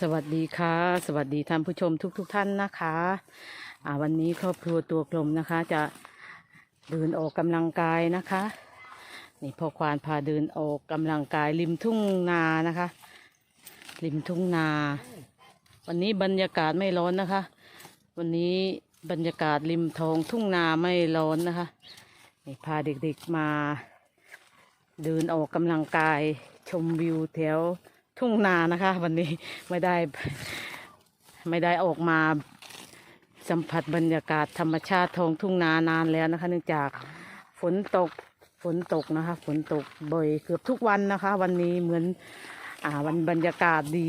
สวัสดีค่ะ สวัสดีท่านผู้ชมทุกๆทท่านนะคะอ่าวันนี้ครอบครัวตัวกลมนะคะ จะเดินออกกำลังกายนะคะนี่พ่อควานพาเดินออกกำลังกายริมทุ่งนานะคะ ริมทุ่งนา วันนี้บรรยากาศไม่ร้อนนะคะ วันนี้บรรยากาศริมท้องทุ่งนาไม่ร้อนนะคะนี่พาเด็กๆมา เดินออกกำลังกายชมวิวแถว ทุ่งนานะคะ วันนี้ไม่ได้ไม่ได้ออกมาสัมผัสบรรยากาศธรรมชาติท้องทุ่งนานานแล้วนะคะ เนื่องจากฝนตกฝนตกนะคะฝนตกบ่อยเกือบทุกวันนะคะ วันนี้เหมือนอ่าวันบรรยากาศดี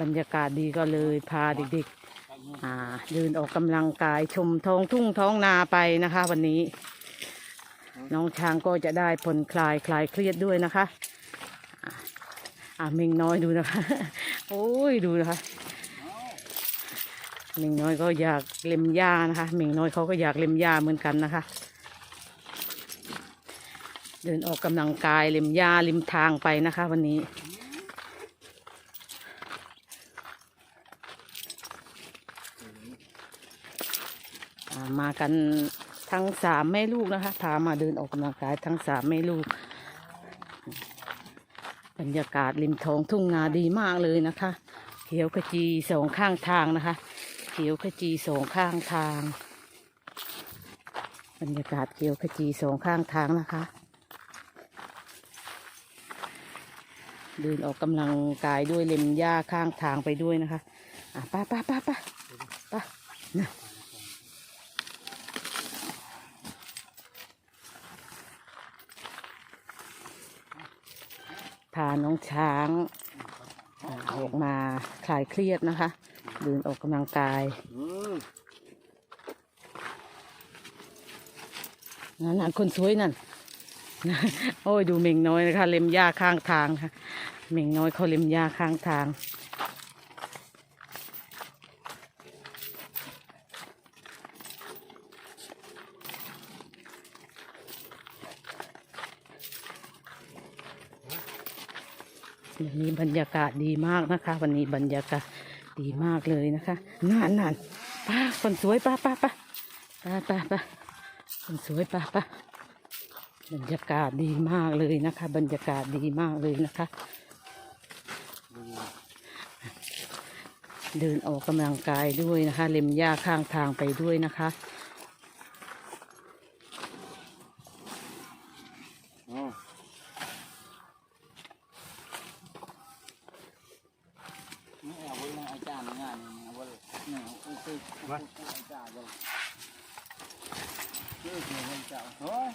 บรรยากาศดีก็เลยพาเด็กๆอ่าเดินออกกำลังกายชมท้องทุ่งท้องนาไปนะคะ วันนี้ น้องช้างก็จะได้ผ่อนคลายคลายเครียดด้วยนะคะอะ อ่าเมงน้อยดูนะคะ โอ้ยดูนะคะเมงน้อยก็อยากเล็มหญ้านะคะเมงน้อยเขาก็อยากเล็มหญ้าเหมือนกันนะคะ เดินออกกำลังกายเล็มหญ้าริมทางไปนะคะ วันนี้มากันทั้งสามแม่ลูกนะคะ พามาเดินออกกำลังกายทั้งสามแม่ลูก บรรยากาศริมท้องทุ่งนาดีมากเลยนะคะ เขียวขจีสองข้างทางนะคะ เขียวขจีสองข้างทาง บรรยากาศเขียวขจีสองข้างทางนะคะ เดินออกกำลังกายด้วยเล็มหญ้าข้างทางไปด้วยนะคะ อะป้าป้าป้าป้าป้านะาน้องช้างอออกมาคลายเครียดนะคะ เดินออกกำลังกายนั่นนั่นคนสวยนั่น โอ้ยดูเม่งน้อยนะคะ เล็มหญ้าข้างทางค่ะ เม่งน้อยเขาเล็มหญ้าข้างทาง วันนี้บรรยากาศดีมากนะคะ วันนี้บรรยากาศดีมากเลยนะคะนั่นนั่นป้าคนสวยป้าป้าป้าป้าป้าป้าคนสวยป้าป้าบรรยากาศดีมากเลยนะคะ บรรยากาศดีมากเลยนะคะ เดินออกกำลังกายด้วยนะคะ เล็มหญ้าข้างทางไปด้วยนะคะ อ๋อนี่เอาไว้ในอาจารย์งานนี่เอาไว้เนี่ยเอาไปเอาไปอาจารย์ไว้นี่คืออาจารย์โอ้ย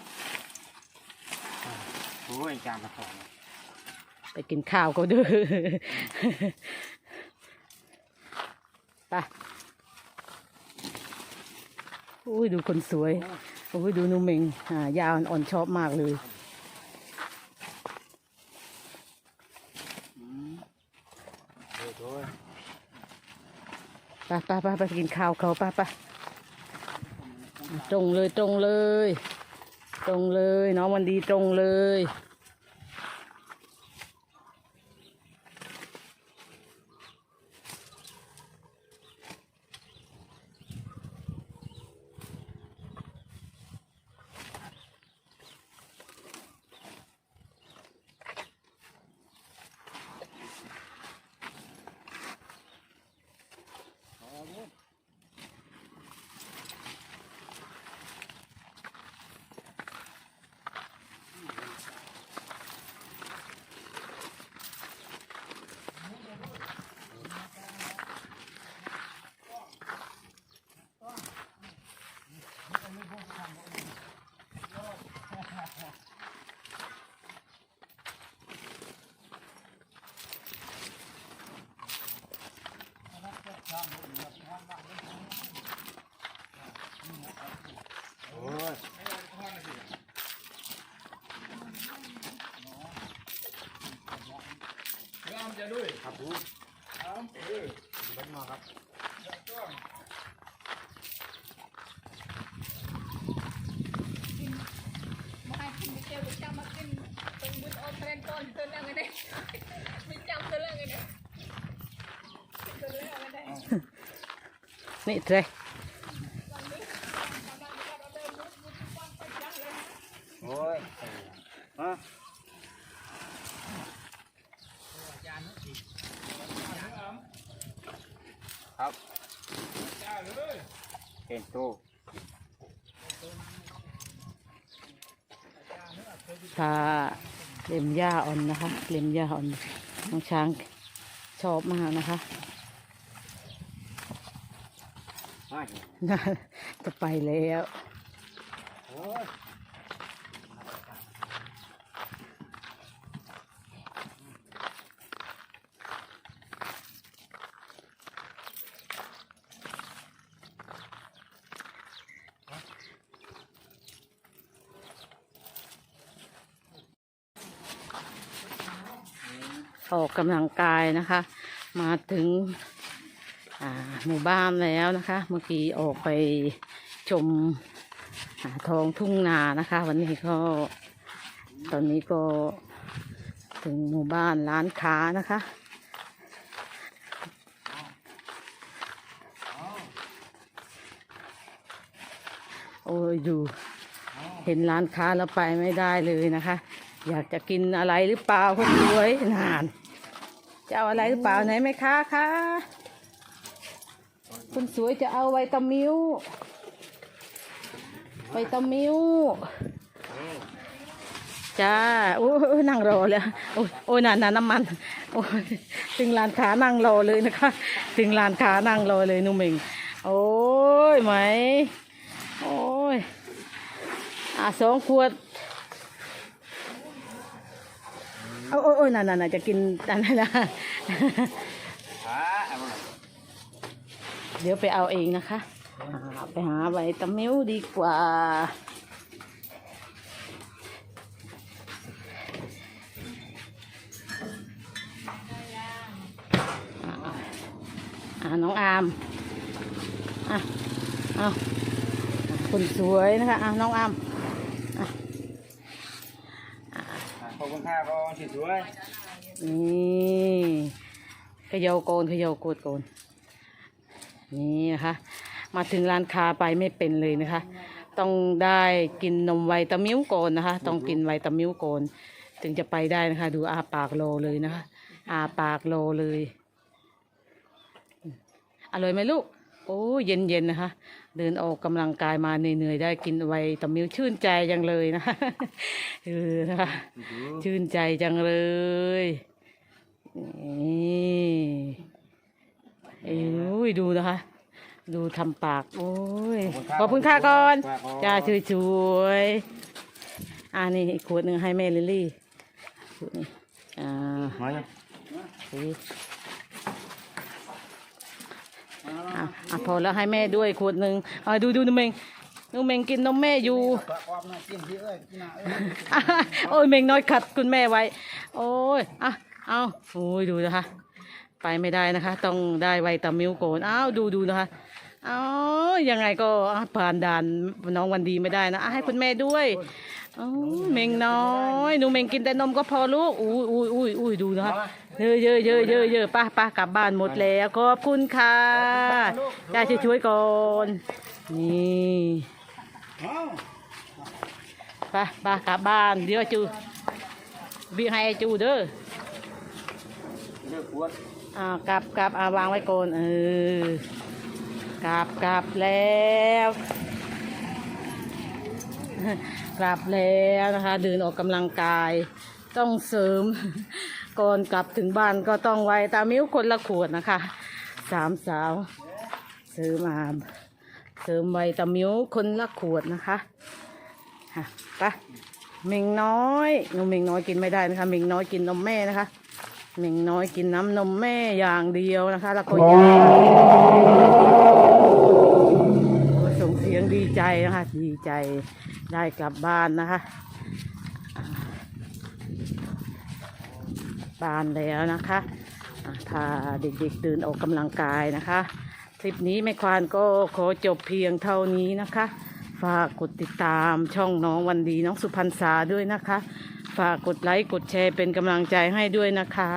โอ้ยอาจารย์มาสอนไปกินข้าวก็เด้อไปอุ้ยดูคนสวยอุ้ยดูนุ่มเมงอ่ายาวอ่อนๆชอบมากเลยอืมโอ้ยโอ้ยไปไปไปไปกินข้าวเขาไปไปตรงเลยตรงเลย ตรงเลย น้องวันดีตรงเลย จะด้วยครับผมครับเออบัมาครับมาขึ้นไปเจอจำมาขึ้นเป็นบุญอมเทรนต้นต้นอะไรเนี่ยมีจำต้นอะไรเนี่ยต้นอะไรเนี่ยนี่เทร ครับเห็นตู้ทาเล็มหญ้าอ่อนนะคะ เล็มหญ้าอ่อนน้องช้างชอบมากนะคะไม่น่าจะไปแล้ว โอ้ย ออกกำลังกายนะคะ มาถึงหมู่บ้านแล้วนะคะ เมื่อกี้ออกไปชมท้องทุ่งนานะคะ วันนี้ก็ตอนนี้ก็ถึงหมู่บ้านร้านค้านะคะโอ้ยดูเห็นร้านค้าแล้วไปไม่ได้เลยนะคะ อยากจะกินอะไรหรือเปล่าคนสวยนาน จะเอาอะไรหรือเปล่าไหนไหมคะคะคุณสวยจะเอาไวตามิวไวตามิวจ้าโอ้ยนั่งรอแล้วโอ้ยโอ้ยนานนานน้ำมันโอ้ยถึงร้านค้านั่งรอเลยนะคะ ถึงร้านค้านั่งรอเลยนุ่มเองโอ้ยไหมโอ้ยอะสองขวด เอาโอ้ยนั่นน่ะจะกินอันนั้นนะฮะเดี๋ยวไปเอาเองนะคะ ไปหาใบตะมิ้วดีกว่าอ่า อ่าน้องอาม อะ เอาคนสวยนะคะ อะ น้องอาม ขอบคุณค่ะก่อนสวยนี่เขยาโกนเขยาโกดโกนนี่นะคะ มาถึงร้านค้าไปไม่เป็นเลยนะคะ ต้องได้กินนมไวตามิวโกนนะคะ ต้องกินไวตามิวโกนถึงจะไปได้นะคะ ดูอาปากโลเลยนะคะ อาปากโลเลยอร่อยไหมลูก โอ้เย็นเย็นนะคะ เดินออกกำลังกายมาเหนื่อยๆได้กินไวตามิวชื่นใจจังเลยนะคะเออนะคะๆชื่นใจจังเลยนี่เอ้ยดูนะคะ ดูทำปาก โอ้ยขอบคุณค่ะก่อนจ้าช่วยช่วยๆอ่านี่อีกขวดหนึ่งให้แม่ลิลลี่ขวดนี้อ่า มาเนี่ย สิ อะพอแล้วให้แม่ด้วยขวดหนึ่งอ่าดูดูนูเมงนูเมงกินนมแม่อยู่ความน่ากินที่เอ้ยกินน่ะเอ้ยโอ้ยเมงน้อยขัดคุณแม่ไว้ โอ้ยอะเอาโอ้ยดูนะคะ ไปไม่ได้นะคะ ต้องได้ไวตามิวโกนอ้าวดูดูนะคะอ้ายังไงก็ผ่านด่านน้องวันดีไม่ได้นะให้คุณแม่ด้วยอ้เมงน้อยหนูเมงกินแต่นมก็พอลูกอุ้ยอุ้ยอุ้ยอุ้ยดูนะคะ เยอะเยอะเยอะเยอะเยอะป้าป้ากลับบ้านหมดแล้วขอบคุณค่ะยายช่วยก่อนนี่เอ้าปไปกลับบ้านเดี๋ยวจูบีให้ไอ้จูเด้อเลือกขวดอ่ากลับกลับอ่าวางไว้ก่อนเออกลับกลับแล้วกลับแล้วนะคะเดินออกกำลังกายต้องเสริม ก่อนกลับถึงบ้านก็ต้องไว้ตามิ้วคนละขวดนะคะ สามสาวเสริมาเสริมไวตามิ้วคนละขวดนะคะฮะไปเมงน้อยนมเมงน้อยกินไม่ได้นะคะเมงน้อยกินนมแม่นะคะเมงน้อยกินน้ำนมแม่อย่างเดียวนะคะ แล้วก็ยาส่งเสียงดีใจนะคะ ดีใจได้กลับบ้านนะคะอ่า บานแล้วนะคะอ่าพาเด็กๆเดินออกกำลังกายนะคะ คลิปนี้แม่ควานก็ขอจบเพียงเท่านี้นะคะ ฝากกดติดตามช่องน้องวันดีน้องสุพรรณษาด้วยนะคะ ฝากกดไลค์กดแชร์เป็นกำลังใจให้ด้วยนะคะ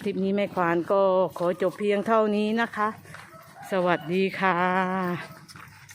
คลิปนี้แม่ควานก็ขอจบเพียงเท่านี้นะคะ สวัสดีค่ะ